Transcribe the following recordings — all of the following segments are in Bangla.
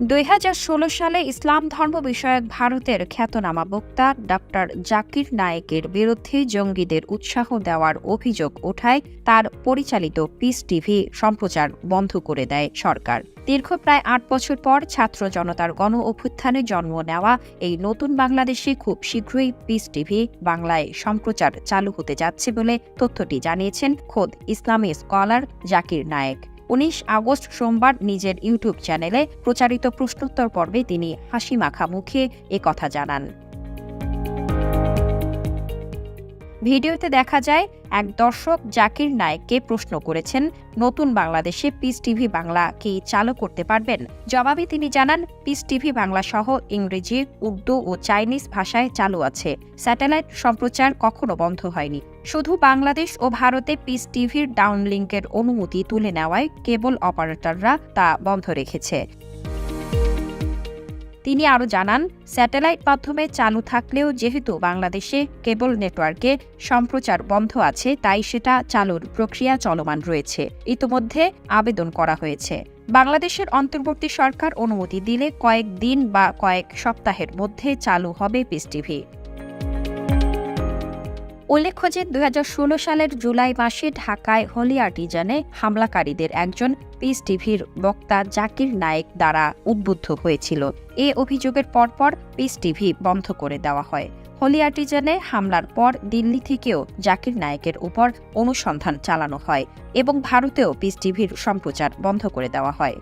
দুই হাজার ষোলো সালে ইসলাম ধর্ম বিষয়ক ভারতের খ্যাতনামা বক্তা ডক্টর জাকির নায়েকের বিরুদ্ধে জঙ্গিদের উৎসাহ দেওয়ার অভিযোগ ওঠায় তার পরিচালিত পিস টিভি সম্প্রচার বন্ধ করে দেয় সরকার। দীর্ঘ প্রায় আট বছর পর ছাত্র জনতার গণ অভ্যুত্থানে জন্ম নেওয়া এই নতুন বাংলাদেশে খুব শীঘ্রই পিস টিভি বাংলায় সম্প্রচার চালু হতে যাচ্ছে বলে তথ্যটি জানিয়েছেন খোদ ইসলামী স্কলার জাকির নায়েক। উনিশ আগস্ট সোমবার নিজের ইউটিউব চ্যানেলে প্রচারিত প্রশ্নোত্তর পর্বে তিনি হাসি মাখা মুখে কথা জানান। ভিডিওতে দেখা যায়, এক দর্শক জাকির নায়েককে প্রশ্ন করেছেন, নতুন বাংলাদেশে পিস টিভি বাংলা কি চালু করতে পারবেন? জবাবে তিনি জানান পিস টিভি বাংলা সহ ইংরেজি, উর্দু ও চাইনিজ ভাষায় চালু আছে। স্যাটেলাইট সম্প্রচার কখনো বন্ধ হয়নি। শুধু বাংলাদেশ ও ভারতে পিস টিভির ডাউনলিংকের অনুমতি তুলে নেওয়ায় কেবল অপারেটররা তা বন্ধ রেখেছে। তিনি আরও জানান, স্যাটেলাইট মাধ্যমে চালু থাকলেও যেহেতু বাংলাদেশে কেবল নেটওয়ার্কে সম্প্রচার বন্ধ আছে, তাই সেটা চালুর প্রক্রিয়া চলমান রয়েছে। ইতোমধ্যে আবেদন করা হয়েছে। বাংলাদেশের অন্তর্বর্তী সরকার অনুমতি দিলে কয়েক দিন বা কয়েক সপ্তাহের মধ্যে চালু হবে পিস টিভি। উল্লেখ্য যে দু হাজার ষোলো সালের জুলাই মাসে ঢাকায় হোলি আর্টিজানে হামলাকারীদের একজন পিস টিভির বক্তা জাকির নায়েক দ্বারা উদ্বুদ্ধ হয়েছিল। এ অভিযোগের পরপর পিস টিভি বন্ধ করে দেওয়া হয়। হোলি আর্টিজানে হামলার পর দিল্লি থেকেও জাকির নায়েকের উপর অনুসন্ধান চালানো হয় এবং ভারতেও পিস টিভির সম্প্রচার বন্ধ করে দেওয়া হয়।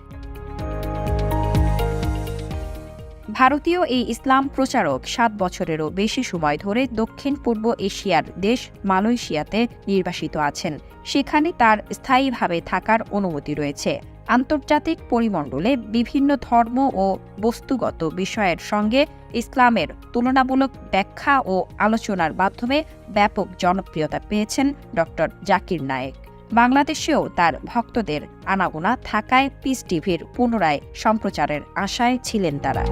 ভারতীয় এই ইসলাম প্রচারক সাত বছরেরও বেশি সময় ধরে দক্ষিণ পূর্ব এশিয়ার দেশ মালয়েশিয়াতে নির্বাসিত আছেন। সেখানে তার স্থায়ীভাবে থাকার অনুমতি রয়েছে। আন্তর্জাতিক পরিমণ্ডলে বিভিন্ন ধর্ম ও বস্তুগত বিষয়ের সঙ্গে ইসলামের তুলনামূলক ব্যাখ্যা ও আলোচনার মাধ্যমে ব্যাপক জনপ্রিয়তা পেয়েছেন ড জাকির নায়েক। বাংলাদেশেও তার ভক্তদের আনাগোনা থাকায় পিস টিভির পুনরায় সম্প্রচারের আশায় ছিলেন তারা।